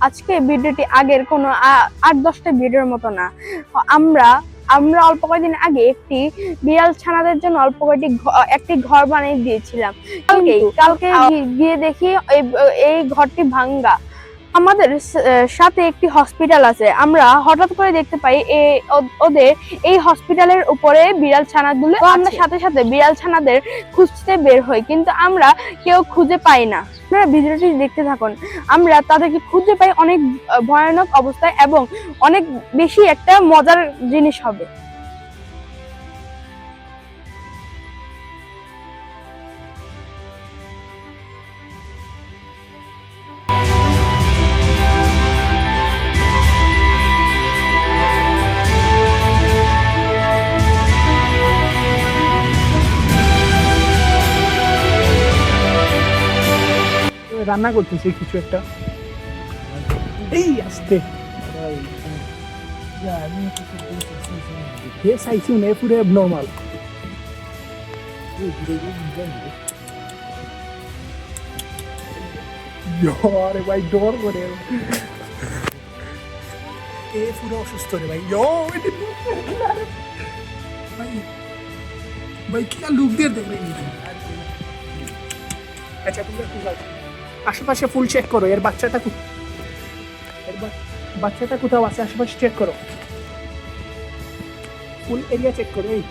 আজকে ভিডিওটি আগের কোনো আট দশটা ভিডিওর মতো না। আমরা আমরা অল্প কয়েকদিন আগে একটি বিড়াল ছানাদের জন্য অল্প কয়েকটি একটি ঘর বানিয়ে দিয়েছিলাম। কালকে কালকে গিয়ে দেখি এই- এই ঘরটি ভাঙ্গা। আমাদের সাথে একটি হসপিটাল আছে। আমরা হঠাৎ করে দেখতে পাই ওদের এই হসপিটালের উপরে বিড়াল ছানাগুলো আমরা সাথে সাথে বিড়াল ছানাদের খুঁজতে বের হই। কিন্তু আমরা কেউ খুঁজে পাই না। আপনারা ভিডিওটি দেখতে থাকুন। আমরা তাদেরকে খুঁজে পাই অনেক ভয়ানক অবস্থায় এবং অনেক বেশি একটা মজার জিনিস হবে। রান্না করতেছে কিছু একটা। এই আসতে। হে সাইসি নে, পুরো নর্মাল আরে ভাই, ডর করে। এ পুরো অসুস্থ রে ভাই। ভাই ভাই, কি লুক দিয়ে দেখবে? আচ্ছা তোমরা কি আশেপাশে ফুল চেক করো, এর বাচ্চাটা বাচ্চাটা কোথাও আছে, আশেপাশে চেক করো। ফুল এরিয়া চেক করো, এই।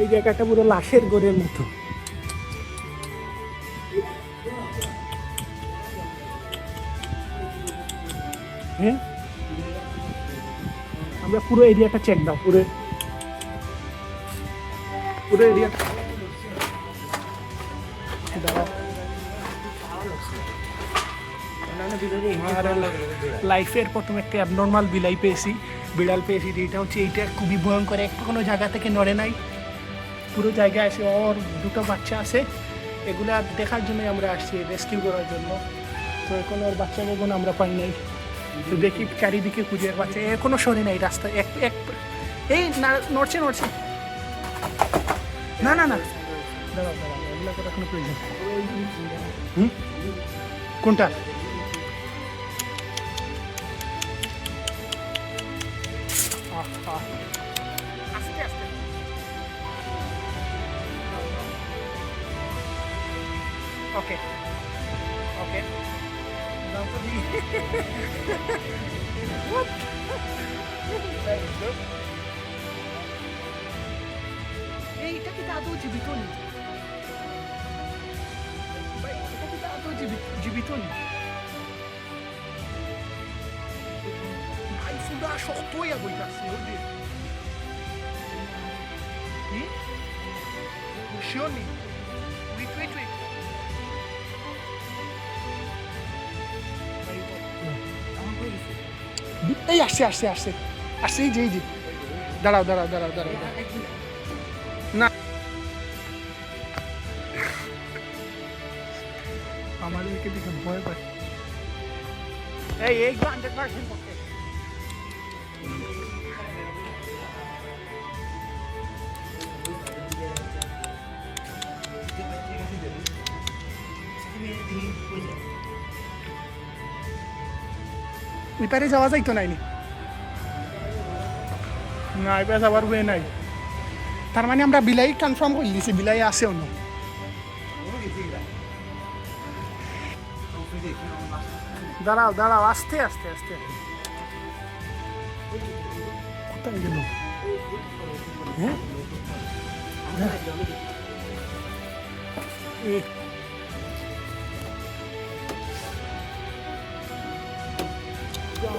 এই জায়গাটা পুরো লাশের গোড়ের মতো। হ্যাঁ? আমরা পুরো এরিয়াটা চেক দাও, পুরো পুরো এরিয়া লাইফের প্রথম একটা অ্যাবনর্মাল বিলাই পেয়েছি, বিড়াল পেয়েছি, যেটা হচ্ছে এইটা খুবই ভয়ঙ্কর, একটা কোনো জায়গা থেকে নড়ে নাই। পুরো জায়গায় এসে ওর দুটো বাচ্চা আছে, এগুলা দেখার জন্য আমরা আসছি রেস্কিউ করার জন্য। তো এখন ওর বাচ্চা বেগুন আমরা পাই নাই। দেখি চারিদিকে খুঁজে বাচ্চা এখনও সরে নাই রাস্তা এক এক এই না নড়ছে নড়ছে। না না না। কোনটা? আহ, আহ। আস্তে আস্তে ওকে ওকে দাও তো দিই What? Very good. এইটা কি দাদু জীবিত নেই ভাই এটা কি দাদু জীবিত জীবিত নেই ভাই ফুটা শক্ত হইয়া বইতাছে ওদের কি শিওর নেই ওয়েট এই আসছে আসছে আসছে আসছে এই যে এই যে দাঁড়াও দাঁড়াও দাঁড়াও দাঁড়াও। না আমাদেরকে দেখে ভয় পায় এই এই হান্ড্রেড পার্সেন্ট এপারে যাওয়া যাইতো নাইনি? না এবার যাওয়ার ওয়ে নাই। তার মানে আমরা বিলাই কনফার্ম করে দিছি বিলাই আছে অন্য। দাঁড়াও দাঁড়াও, আস্তে আস্তে আস্তে। কোথায় গেল? হ্যাঁ?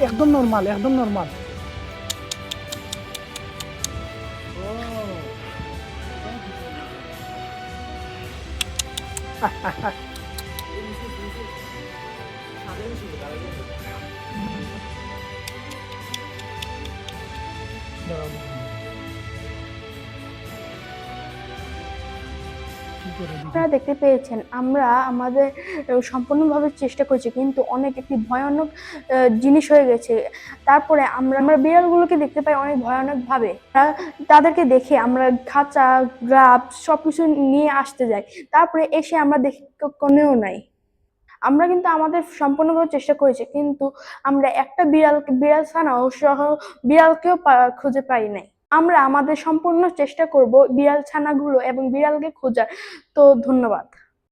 একদম নর্মাল একদম নর্মাল Ha ha ha. আপনারা দেখতে পেয়েছেন, আমরা আমাদের সম্পূর্ণভাবে চেষ্টা করেছি, কিন্তু অনেক একটি ভয়ানক জিনিস হয়ে গেছে। তারপরে আমরা আমরা বিড়ালগুলোকে দেখতে পাই অনেক ভয়ানকভাবে। তাদেরকে দেখে আমরা খাঁচা, গ্রাফ সব কিছু নিয়ে আসতে যাই। তারপরে এসে আমরা দেখি কোনেও নাই। আমরা কিন্তু আমাদের সম্পূর্ণভাবে চেষ্টা করেছি, কিন্তু আমরা একটা বিড়াল বিড়াল ছানাও সহ বিড়ালকেও খুঁজে পাই নাই। আমরা আমাদের সম্পূর্ণ চেষ্টা করব বিড়াল ছানাগুলো এবং বিড়ালকে খোঁজার। তো ধন্যবাদ।